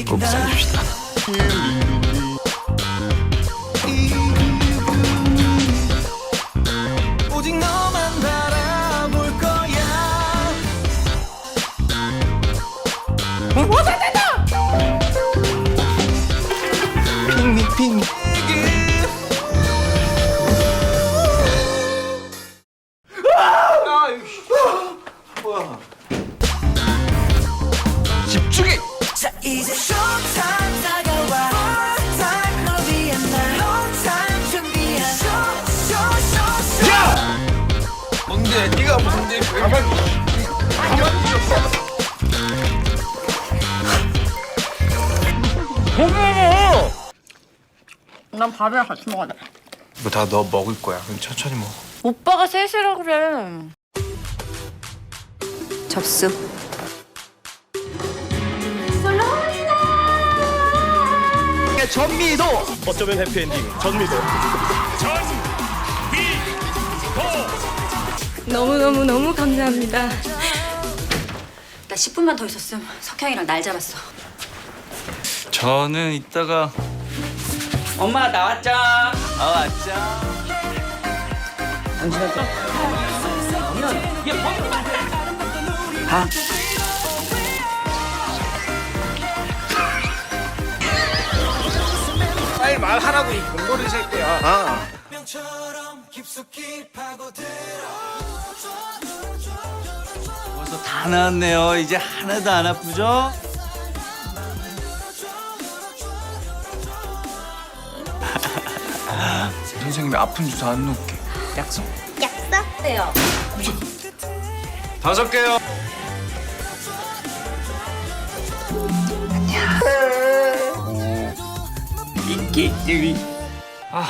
꼭 살립시다. 오직 너만 바라볼 거야 핑미 핑미. 집중해. 뭔데? 네가 뭔데? 가만히. 가만히 있었어. 난 밥이랑 같이 먹어야 돼. 이거 다너 먹을 거야. 그럼 천천히 먹어. 오빠가 셋이라 그래. 접수. 전미도. 어쩌면 해피엔딩 전미도 너무너무너무 감사합니다. 나 10분만 더 있었음 석향이랑 날 잡았어. 저는 이따가 엄마 나왔죠? 아 왔죠. 빨리 말하라고 이 공돌이 새끼야. 아. 벌써 다 나왔네요. 이제 하나도 안 아프죠? 선생님이 아픈 주사 안 놓을게. 약속. 약속돼요. 다섯 개요. 이끼끼리 아